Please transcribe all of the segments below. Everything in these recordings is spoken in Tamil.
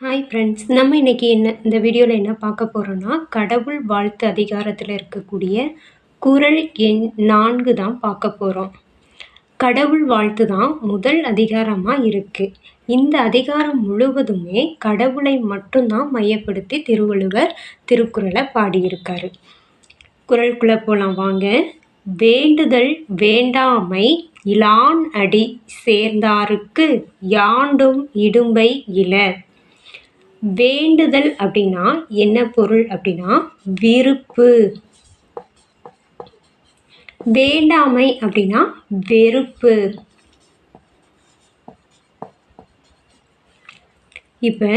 ஹாய் ஃப்ரெண்ட்ஸ் நம்ம இன்றைக்கி என்ன இந்த வீடியோவில் என்ன பார்க்க போகிறோன்னா கடவுள் வாழ்த்து அதிகாரத்தில் இருக்கக்கூடிய குறள் எண் நான்கு தான் பார்க்க போகிறோம் கடவுள் வாழ்த்து தான் முதல் அதிகாரமாக இருக்குது இந்த அதிகாரம் முழுவதுமே கடவுளை மட்டும்தான் மையப்படுத்தி திருவள்ளுவர் திருக்குறளை பாடியிருக்காரு. குரலுக்குள்ளே போகலாம் வாங்க. வேண்டுதல் வேண்டாமை இலான் அடி சேர்ந்தாருக்கு யாண்டும் இடும்பை இல. வேண்டுதல் அப்படின்னா என்ன பொருள் அப்படின்னா விருப்பு. வேண்டாமை அப்படின்னா வெறுப்பு. இப்போ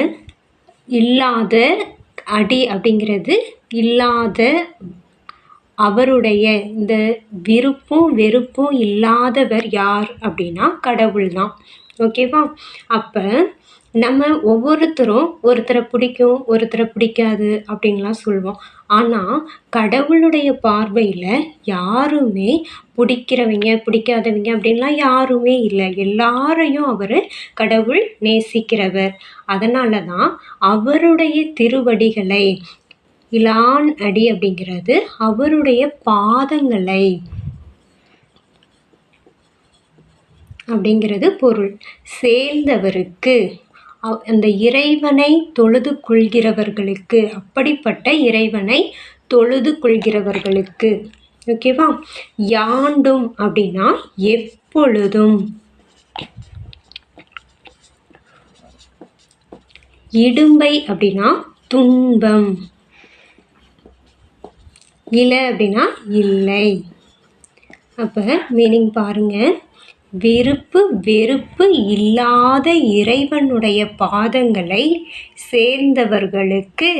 இல்லாத அடி அப்படிங்கிறது இல்லாத அவருடைய இந்த விருப்பும் வெறுப்பும் இல்லாதவர் யார் அப்படின்னா கடவுள் தான் ஓகேவா? அப்போ நம்ம ஒவ்வொருத்தரும் ஒருத்தரை பிடிக்கும் ஒருத்தரை பிடிக்காது அப்படின்லாம் சொல்லுவோம் ஆனால் கடவுளுடைய பார்வையில் யாருமே பிடிக்கிறவங்க பிடிக்காதவங்க அப்படின்லாம் யாருமே இல்லை. எல்லாரையும் அவர் கடவுள் நேசிக்கிறவர். அதனால தான் அவருடைய திருவடிகளை இலான் அடி அப்படிங்கிறது அவருடைய பாதங்களை அப்படிங்கிறது பொருள். சேர்ந்தவருக்கு அந்த இறைவனை தொழுது கொள்கிறவர்களுக்கு அப்படிப்பட்ட இறைவனை தொழுது கொள்கிறவர்களுக்கு. ஓகேவா யாண்டும் அப்படின்னா எப்பொழுதும். இடும்பை அப்படின்னா துன்பம். இலை அப்படின்னா இல்லை. அப்போ மீனிங் பாருங்கள் விருப்பு வெறுப்பு இல்லாத இறைவனுடைய பாதங்களை சேர்ந்தவர்களுக்கு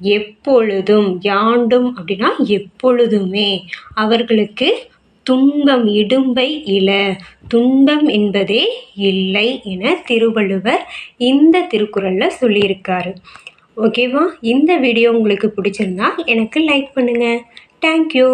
எப்பொழுதும் யாண்டும் அப்படின்னா எப்பொழுதுமே அவர்களுக்கு துன்பம் இடும்பை இல. துன்பம் என்பதே இல்லை என திருவள்ளுவர் இந்த திருக்குறளில் சொல்லியிருக்காரு. ஓகேவா? இந்த வீடியோ உங்களுக்கு பிடிச்சிருந்தா எனக்கு லைக் பண்ணுங்கள் தேங்க்யூ